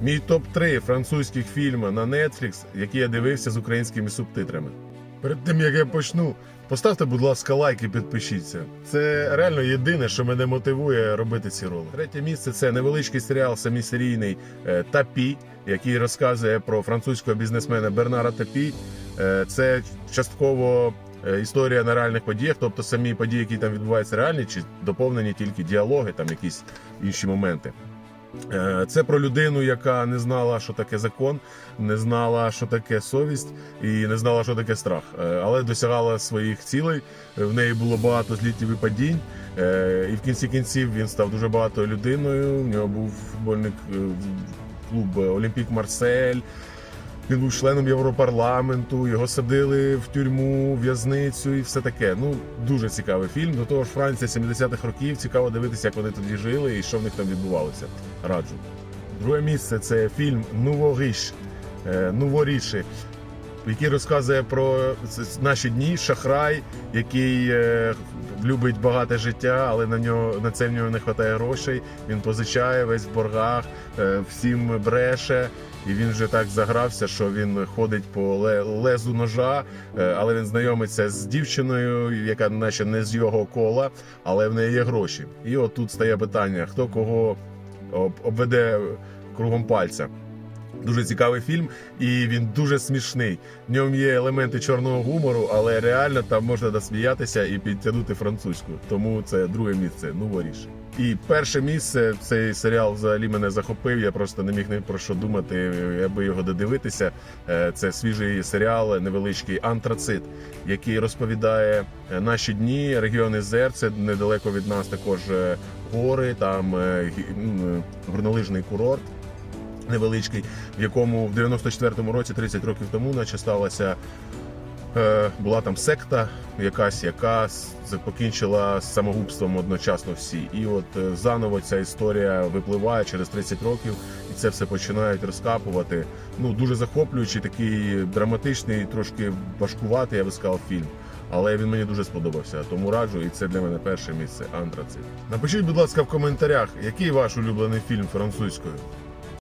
Мій топ-3 французьких фільмів на Netflix, які я дивився з українськими субтитрами. Перед тим як я почну, поставте, будь ласка, лайк і підпишіться. Це реально єдине, що мене мотивує робити ці роли. Третє місце це невеличкий серіал самісерійний е, Тапі, який розказує про французького бізнесмена Бернара Тапі. Е, Це частково е, історія на реальних подіях, тобто самі події, які там відбуваються реальні, чи доповнені тільки діалоги, там якісь інші моменти. Е, Це про людину, яка не знала, що таке закон, не знала, що таке совість, і не знала, що таке страх, Е, але досягала своїх цілей. В неї було багато злітів і падінь. Е, І в кінці кінців він став дуже багатою людиною. В нього був футбольний е, клуб Олімпік Марсель. Він був членом Європарламенту, його садили в тюрму, в'язницю і все таке. Ну дуже цікавий фільм. До того ж, Франція 70-х років. Цікаво дивитися, як вони тоді жили і що в них там відбувалося. Раджу. Друге місце це фільм Нуворіш, е, Нуворіші, який розказує про наші дні. Шахрай, який е, любить багате життя, але на нього на це в нього не вистачає грошей. Він позичає весь в боргах, е, всім бреше. І він вже так загрався, що він ходить по лезу ножа, е, але він знайомиться з дівчиною, яка наче не з його кола, але в неї є гроші. І от тут стає питання: хто кого обведе кругом пальця. Дуже цікавий фільм, і він дуже смішний. В ньому є елементи чорного гумору, але реально там можна досміятися і підтягнути французьку. Тому це друге місце. Ну воріше. І перше місце цей серіал взагалі мене захопив. Я просто не міг ні про що думати, аби його додивитися. Е, Це свіжий серіал, невеличкий антрацит, який розповідає е, наші дні, регіони ЗЕР. Це недалеко від нас також е, гори, там горнолижний курорт невеличкий, в якому в 94-му році, 30 років тому, наче сталася. е, Була там секта, якась, яка покінчила з самогубством одночасно всі. І от е, заново ця історія випливає через 30 років, і це все починають розкапувати. Ну дуже захоплюючий, такий драматичний, трошки важкуватий, я би сказав, фільм. Але він мені дуже сподобався, тому раджу, і це для мене перше місце антрацит. Напишіть, будь ласка, в коментарях, який ваш улюблений фільм французькою.